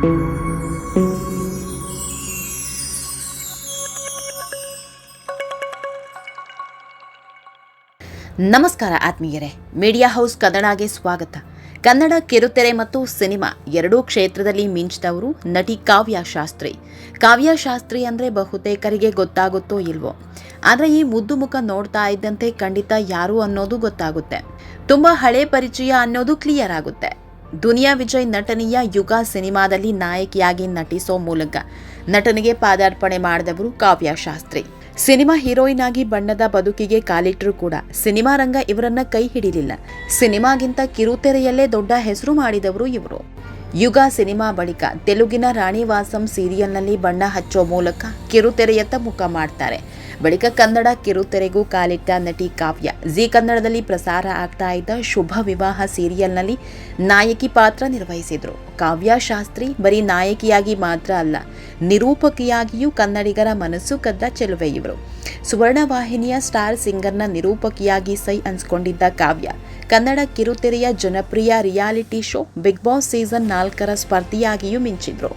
ನಮಸ್ಕಾರ ಆತ್ಮೀಯರೇ, media house ಕನ್ನಡಗೆ ಸ್ವಾಗತ. ಕನ್ನಡ ಕಿರುತೆರೆ ಮತ್ತು ಸಿನಿಮಾ ಎರಡೂ ಕ್ಷೇತ್ರದಲ್ಲಿ ಮಿಂಚಿದವರು ನಟಿ ಕಾವ್ಯ ಶಾಸ್ತ್ರಿ. ಕಾವ್ಯ ಶಾಸ್ತ್ರಿ ಅಂದರೆ ಬಹುತೇಕರಿಗೆ ಗೊತ್ತಾಗುತ್ತೋ ಇಲ್ವೋ? ಆದರೆ ಈ ಮುದ್ದು ಮುಖ ನೋಡ್ತಾ ಇದ್ದಂತೆ ಖಂಡಿತ ಯಾರು ಅನ್ನೋದು ಗೊತ್ತಾಗುತ್ತೆ. ತುಂಬ ಹಳೆ ಪರಿಚಯ ಅನ್ನೋದು ಕ್ಲಿಯರ್ ಆಗುತ್ತೆ. ದುನಿಯಾ ವಿಜಯ್ ನಟನೆಯ ಯುಗ ಸಿನಿಮಾದಲ್ಲಿ ನಾಯಕಿಯಾಗಿ ನಟಿಸೋ ಮೂಲಕ ನಟನೆಗೆ ಪಾದಾರ್ಪಣೆ ಮಾಡಿದವರು ಕಾವ್ಯ ಶಾಸ್ತ್ರಿ. ಸಿನಿಮಾ ಹೀರೋಯಿನ್ ಆಗಿ ಬಣ್ಣದ ಬದುಕಿಗೆ ಕಾಲಿಟ್ಟರು ಕೂಡ ಸಿನಿಮಾ ರಂಗ ಇವರನ್ನ ಕೈ ಹಿಡಿಲಿಲ್ಲ. ಸಿನಿಮಾಗಿಂತ ಕಿರುತೆರೆಯಲ್ಲೇ ದೊಡ್ಡ ಹೆಸರು ಮಾಡಿದವರು ಇವರು. ಯುಗ ಸಿನಿಮಾ ಬಳಿಕ ತೆಲುಗಿನ ರಾಣಿವಾಸಂ ಸೀರಿಯಲ್ನಲ್ಲಿ ಬಣ್ಣ ಹಚ್ಚೋ ಮೂಲಕ ಕಿರುತೆರೆಯತ್ತ ಮುಖ ಮಾಡ್ತಾರೆ. ಬಳಿಕ ಕನ್ನಡ ಕಿರುತೆರೆಗೂ ಕಾಲಿಟ್ಟ ನಟಿ ಕಾವ್ಯ, ಜಿ ಕನ್ನಡದಲ್ಲಿ ಪ್ರಸಾರ ಆಗ್ತಾ ಇದ್ದ ಶುಭ ವಿವಾಹ ಸೀರಿಯಲ್ನಲ್ಲಿ ನಾಯಕಿ ಪಾತ್ರ ನಿರ್ವಹಿಸಿದ್ರು. ಕಾವ್ಯ ಶಾಸ್ತ್ರಿ ಬರೀ ನಾಯಕಿಯಾಗಿ ಮಾತ್ರ ಅಲ್ಲ, ನಿರೂಪಕಿಯಾಗಿಯೂ ಕನ್ನಡಿಗರ ಮನಸ್ಸು ಕದ್ದ ಚೆಲುವೆ ಇವರು ಸುವರ್ಣ ವಾಹಿನಿಯ ಸ್ಟಾರ್ ಸಿಂಗರ್ನ ನಿರೂಪಕಿಯಾಗಿ ಸೈ ಅನ್ಸ್ಕೊಂಡಿದ್ದ ಕಾವ್ಯ ಕನ್ನಡ ಕಿರುತೆರೆಯ ಜನಪ್ರಿಯ reality show Bigg Boss season ನಾಲ್ಕರ ಸ್ಪರ್ಧಿಯಾಗಿಯೂ ಮಿಂಚಿದ್ರು.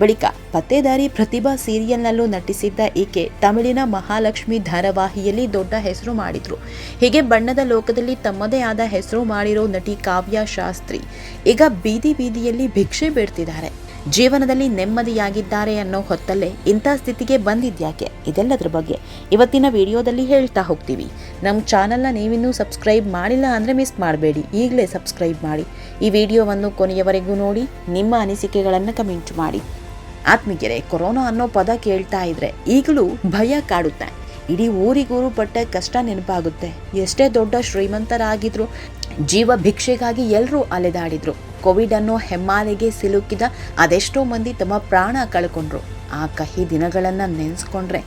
ಬಳಿಕ ಪತ್ತೇದಾರಿ ಪ್ರತಿಭಾ ಸೀರಿಯಲ್ನಲ್ಲೂ ನಟಿಸಿದ್ದ ಈಕೆ ತಮಿಳಿನ ಮಹಾಲಕ್ಷ್ಮಿ ಧಾರಾವಾಹಿಯಲ್ಲಿ ದೊಡ್ಡ ಹೆಸರು ಮಾಡಿದ್ರು. ಹೀಗೆ ಬಣ್ಣದ ಲೋಕದಲ್ಲಿ ತಮ್ಮದೇ ಆದ ಹೆಸರು ಮಾಡಿರೋ ನಟಿ ಕಾವ್ಯ ಶಾಸ್ತ್ರಿ ಈಗ ಬೀದಿ ಬೀದಿಯಲ್ಲಿ ಭಿಕ್ಷೆ ಬೇಡ್ತಿದ್ದಾರೆ ಜೀವನದಲ್ಲಿ ನೆಮ್ಮದಿಯಾಗಿದ್ದಾರೆ ಅನ್ನೋ ಹೊತ್ತಲ್ಲೇ ಇಂಥ ಸ್ಥಿತಿಗೆ ಬಂದಿದ್ಯಾಕೆ? ಇದೆಲ್ಲದರ ಬಗ್ಗೆ ಇವತ್ತಿನ ವಿಡಿಯೋದಲ್ಲಿ ಹೇಳ್ತಾ ಹೋಗ್ತೀವಿ. ನಮ್ಮ ಚಾನಲ್ನ ನೀವಿನ್ನೂ ಸಬ್ಸ್ಕ್ರೈಬ್ ಮಾಡಿಲ್ಲ ಅಂದರೆ ಮಿಸ್ ಮಾಡಬೇಡಿ. ಈಗಲೇ ಸಬ್ಸ್ಕ್ರೈಬ್ ಮಾಡಿ. ಈ ವಿಡಿಯೋವನ್ನು ಕೊನೆಯವರೆಗೂ ನೋಡಿ, ನಿಮ್ಮ ಅನಿಸಿಕೆಗಳನ್ನು ಕಮೆಂಟ್ ಮಾಡಿ. ಆತ್ಮೀಗೆರೆ ಕೊರೋನಾ ಅನ್ನೋ ಪದ ಕೇಳ್ತಾ ಇದ್ರೆ ಈಗಲೂ ಭಯ ಕಾಡುತ್ತೆ. ಇಡೀ ಊರಿಗೂರು ಪಟ್ಟ ಕಷ್ಟ ನೆನಪಾಗುತ್ತೆ. ಎಷ್ಟೇ ದೊಡ್ಡ ಶ್ರೀಮಂತರಾಗಿದ್ರು, ಜೀವ ಭಿಕ್ಷೆಗಾಗಿ ಎಲ್ಲರೂ ಅಲೆದಾಡಿದ್ರು. ಕೋವಿಡ್ ಅನ್ನೋ ಹೆಮ್ಮಾಲೆಗೆ ಸಿಲುಕಿದ ಅದೆಷ್ಟೋ ಮಂದಿ ತಮ್ಮ ಪ್ರಾಣ ಕಳ್ಕೊಂಡ್ರು. ಆ ಕಹಿ ದಿನಗಳನ್ನು ನೆನೆಸ್ಕೊಂಡ್ರೆ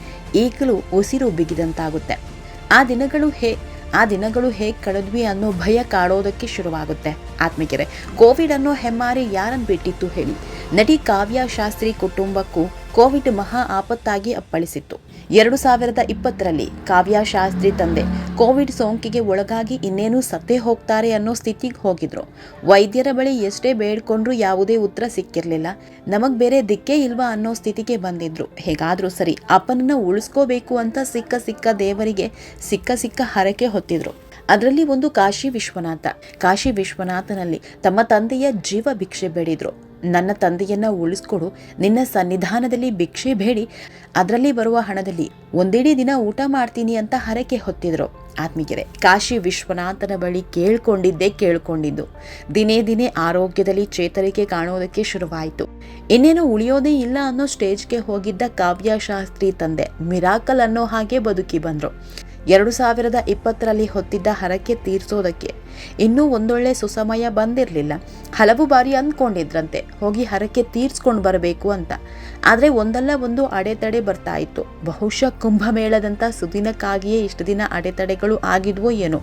ಈಗಲೂ ಉಸಿರು ಬಿಗಿದಂತಾಗುತ್ತೆ. ಆ ದಿನಗಳು ಹೇ, ಆ ದಿನಗಳು ಹೇಗೆ ಕಳೆದ್ವಿ ಅನ್ನೋ ಭಯ ಕಾಡೋದಕ್ಕೆ ಶುರುವಾಗುತ್ತೆ. ಆತ್ಮಿಕರೆ, ಕೋವಿಡ್ ಅನ್ನೋ ಹೆಮ್ಮಾರಿ ಯಾರನ್ನು ಬಿಟ್ಟಿತ್ತು ಹೇಳಿ. ನಟಿ ಕಾವ್ಯ ಶಾಸ್ತ್ರಿ ಕುಟುಂಬಕ್ಕೂ ಕೋವಿಡ್ ಮಹಾ ಆಪತ್ತಾಗಿ ಅಪ್ಪಳಿಸಿತ್ತು. ಎರಡು ಸಾವಿರದ ಇಪ್ಪತ್ತರಲ್ಲಿ ಕಾವ್ಯ ಶಾಸ್ತ್ರಿ ತಂದೆ ಕೋವಿಡ್ ಸೋಂಕಿಗೆ ಒಳಗಾಗಿ ಇನ್ನೇನು ಸತ್ತೇ ಹೋಗ್ತಾರೆ ಅನ್ನೋ ಸ್ಥಿತಿಗೆ ಹೋಗಿದ್ರು. ವೈದ್ಯರ ಬಳಿ ಎಷ್ಟೇ ಬೇಡ್ಕೊಂಡ್ರು ಯಾವುದೇ ಉತ್ತರ ಸಿಕ್ಕಿರಲಿಲ್ಲ. ನಮಗ್ ಬೇರೆ ದಿಕ್ಕೇ ಇಲ್ವಾ ಅನ್ನೋ ಸ್ಥಿತಿಗೆ ಬಂದಿದ್ರು. ಹೇಗಾದ್ರೂ ಸರಿ ಅಪ್ಪನನ್ನ ಉಳಿಸ್ಕೋಬೇಕು ಅಂತ ಸಿಕ್ಕ ಸಿಕ್ಕ ದೇವರಿಗೆ ಸಿಕ್ಕ ಸಿಕ್ಕ ಹರಕೆ ಹೊತ್ತಿದ್ರು. ಅದರಲ್ಲಿ ಒಂದು ಕಾಶಿ ವಿಶ್ವನಾಥ. ಕಾಶಿ ವಿಶ್ವನಾಥನಲ್ಲಿ ತಮ್ಮ ತಂದೆಯ ಜೀವ ಭಿಕ್ಷೆ ಬೇಡಿದ್ರು. ನನ್ನ ತಂದೆಯನ್ನ ಉಳಿಸ್ಕೊಡು. ನಿನ್ನ ಸನ್ನಿಧಾನದಲ್ಲಿ ಭಿಕ್ಷೆ ಬೇಡಿ. ಅದರಲ್ಲಿ ಬರುವ ಹಣದಲ್ಲಿ ಒಂದಿಡೀ ದಿನ ಊಟ ಮಾಡ್ತೀನಿ ಅಂತ ಹರಕೆ ಹೊತ್ತಿದ್ರು. ಆತ್ಮೀಗೆರೆ ಕಾಶಿ ವಿಶ್ವನಾಥನ ಬಳಿ ಕೇಳ್ಕೊಂಡಿದ್ದೇ ಕೇಳ್ಕೊಂಡಿದ್ದು. ದಿನೇ ದಿನೇ ಆರೋಗ್ಯದಲ್ಲಿ ಚೇತರಿಕೆ ಕಾಣೋದಕ್ಕೆ ಶುರುವಾಯಿತು. ಇನ್ನೇನು ಉಳಿಯೋದೇ ಇಲ್ಲ ಅನ್ನೋ ಸ್ಟೇಜ್ಗೆ ಹೋಗಿದ್ದ ಕಾವ್ಯಶಾಸ್ತ್ರಿ ತಂದೆ ಮಿರಾಕಲ್ ಅನ್ನೋ ಹಾಗೆ ಬದುಕಿ ಬಂದ್ರು. ಎರಡು ಸಾವಿರದ ಇಪ್ಪತ್ತರಲ್ಲಿ ಹೊತ್ತಿದ್ದ ಹರಕೆ ತೀರ್ಸೋದಕ್ಕೆ ಇನ್ನೂ ಒಂದೊಳ್ಳೆ ಸುಸಮಯ ಬಂದಿರಲಿಲ್ಲ. ಹಲವು ಬಾರಿ ಅಂದ್ಕೊಂಡಿದ್ರಂತೆ, ಹೋಗಿ ಹರಕೆ ತೀರಿಸ್ಕೊಂಡು ಬರಬೇಕು ಅಂತ. ಆದರೆ ಒಂದಲ್ಲ ಒಂದು ಅಡೆತಡೆ ಬರ್ತಾ ಇತ್ತು. ಬಹುಶಃ ಕುಂಭಮೇಳದಂಥ ಸುದಿನಕ್ಕಾಗಿಯೇ ಇಷ್ಟು ದಿನ ಅಡೆತಡೆಗಳು ಆಗಿದ್ವೋ ಏನೋ.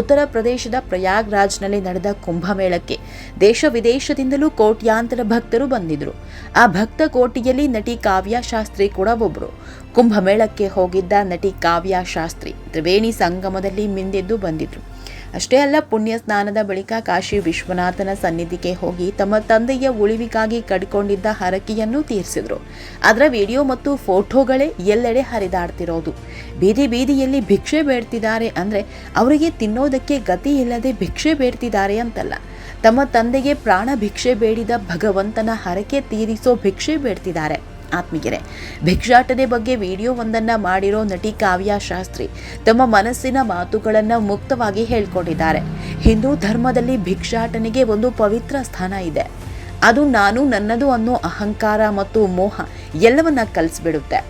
ಉತ್ತರ ಪ್ರದೇಶದ ಪ್ರಯಾಗ್ರಾಜ್ನಲ್ಲಿ ನಡೆದ ಕುಂಭಮೇಳಕ್ಕೆ ದೇಶ ವಿದೇಶದಿಂದಲೂ ಕೋಟ್ಯಾಂತರ ಭಕ್ತರು ಬಂದಿದ್ರು. ಆ ಭಕ್ತ ಕೋಟಿಯಲ್ಲಿ ನಟಿ ಕಾವ್ಯ ಶಾಸ್ತ್ರಿ ಕೂಡ ಒಬ್ಬರು ಕುಂಭಮೇಳಕ್ಕೆ ಹೋಗಿದ್ದ ನಟಿ ಕಾವ್ಯ ಶಾಸ್ತ್ರಿ ತ್ರಿವೇಣಿ ಸಂಗಮದಲ್ಲಿ ಮಿಂದೆದ್ದು ಬಂದಿದ್ರು. ಅಷ್ಟೇ ಅಲ್ಲ ಪುಣ್ಯ ಸ್ನಾನದ ಬಳಿಕ ಕಾಶಿ ವಿಶ್ವನಾಥನ ಸನ್ನಿಧಿಗೆ ಹೋಗಿ ತಮ್ಮ ತಂದೆಯ ಉಳಿವಿಗಾಗಿ ಕಡ್ಕೊಂಡಿದ್ದ ಹರಕೆಯನ್ನು ತೀರಿಸಿದ್ರು. ಅದರ ವಿಡಿಯೋ ಮತ್ತು ಫೋಟೋಗಳೇ ಎಲ್ಲೆಡೆ ಹರಿದಾಡ್ತಿರೋದು. ಬೀದಿ ಬೀದಿಯಲ್ಲಿ ಭಿಕ್ಷೆ ಬೇಡ್ತಿದ್ದಾರೆ ಅಂದರೆ ಅವರಿಗೆ ತಿನ್ನೋದಕ್ಕೆ ಗತಿ ಇಲ್ಲದೆ ಭಿಕ್ಷೆ ಬೇಡ್ತಿದ್ದಾರೆ ಅಂತಲ್ಲ. ತಮ್ಮ ತಂದೆಗೆ ಪ್ರಾಣ ಭಿಕ್ಷೆ ಬೇಡಿದ ಭಗವಂತನ ಹರಕೆ ತೀರಿಸೋ ಭಿಕ್ಷೆ ಬೇಡ್ತಿದ್ದಾರೆ. ಆತ್ಮೀಯರೇ, ಭಿಕ್ಷಾಟನೆ ಬಗ್ಗೆ ವಿಡಿಯೋವೊಂದನ್ನು ಮಾಡಿರೋ ನಟಿ ಕಾವ್ಯ ಶಾಸ್ತ್ರಿ ತಮ್ಮ ಮನಸ್ಸಿನ ಮಾತುಗಳನ್ನು ಮುಕ್ತವಾಗಿ ಹೇಳ್ಕೊಂಡಿದ್ದಾರೆ. ಹಿಂದೂ ಧರ್ಮದಲ್ಲಿ ಭಿಕ್ಷಾಟನೆಗೆ ಒಂದು ಪವಿತ್ರ ಸ್ಥಾನ ಇದೆ. ಅದು ನಾನು ನನ್ನದು ಅನ್ನೋ ಅಹಂಕಾರ ಮತ್ತು ಮೋಹ ಎಲ್ಲವನ್ನ ಕಲಿಸ್ಬಿಡುತ್ತೆ.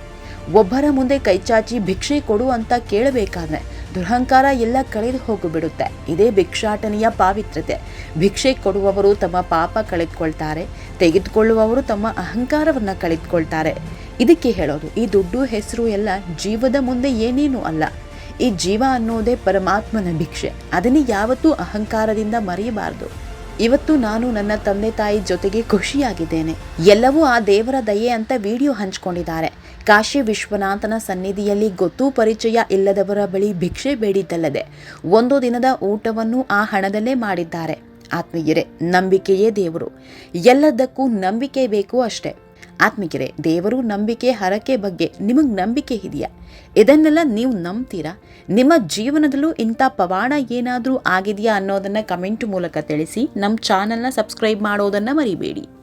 ಒಬ್ಬರ ಮುಂದೆ ಕೈಚಾಚಿ ಭಿಕ್ಷೆ ಕೊಡು ಅಂತ ಕೇಳಬೇಕಾದ್ರೆ ದುರಹಂಕಾರ ಎಲ್ಲ ಕಳೆದು ಹೋಗಿಬಿಡುತ್ತೆ. ಇದೇ ಭಿಕ್ಷಾಟನೆಯ ಪಾವಿತ್ರತೆ ಭಿಕ್ಷೆ ಕೊಡುವವರು ತಮ್ಮ ಪಾಪ ಕಳೆದುಕೊಳ್ತಾರೆ, ತೆಗೆದುಕೊಳ್ಳುವವರು ತಮ್ಮ ಅಹಂಕಾರವನ್ನು ಕಳೆದುಕೊಳ್ತಾರೆ. ಇದಕ್ಕೆ ಹೇಳೋದು, ಈ ದುಡ್ಡು ಹೆಸರು ಎಲ್ಲ ಜೀವದ ಮುಂದೆ ಏನೇನೂ ಅಲ್ಲ. ಈ ಜೀವ ಅನ್ನೋದೇ ಪರಮಾತ್ಮನ ಭಿಕ್ಷೆ. ಅದನ್ನೇ ಯಾವತ್ತೂ ಅಹಂಕಾರದಿಂದ ಮರೆಯಬಾರದು. ಇವತ್ತು ನಾನು ನನ್ನ ತಂದೆ ತಾಯಿ ಜೊತೆಗೆ ಖುಷಿಯಾಗಿದ್ದೇನೆ. ಎಲ್ಲವೂ ಆ ದೇವರ ದಯೆ ಅಂತ ವಿಡಿಯೋ ಹಂಚಿಕೊಂಡಿದ್ದಾರೆ. ಕಾಶಿ ವಿಶ್ವನಾಥನ ಸನ್ನಿಧಿಯಲ್ಲಿ ಗೊತ್ತು ಪರಿಚಯ ಇಲ್ಲದವರ ಬಳಿ ಭಿಕ್ಷೆ ಬೇಡಿದ್ದಲ್ಲದೆ ಒಂದು ದಿನದ ಊಟವನ್ನು ಆ ಹಣದಲ್ಲೇ ಮಾಡಿದ್ದಾರೆ. ಆತ್ಮೀಯರೇ, ನಂಬಿಕೆಯೇ ದೇವರು. ಎಲ್ಲದಕ್ಕೂ ನಂಬಿಕೆ ಬೇಕು ಅಷ್ಟೇ. ಆತ್ಮಿಕರೇ ದೇವರು ನಂಬಿಕೆ ಹರಕೆ ಬಗ್ಗೆ ನಿಮಗೆ ನಂಬಿಕೆ ಇದೆಯಾ? ಇದನ್ನೆಲ್ಲ ನೀವು ನಂಬ್ತೀರಾ? ನಿಮ್ಮ ಜೀವನದಲ್ಲೂ ಇಂಥ ಪವಾಡ ಏನಾದರೂ ಆಗಿದೆಯಾ ಅನ್ನೋದನ್ನು ಕಮೆಂಟ್ ಮೂಲಕ ತಿಳಿಸಿ, ನಮ್ಮ ಚಾನೆಲ್ನ ಸಬ್ಸ್ಕ್ರೈಬ್ ಮಾಡೋದನ್ನು ಮರಿಬೇಡಿ.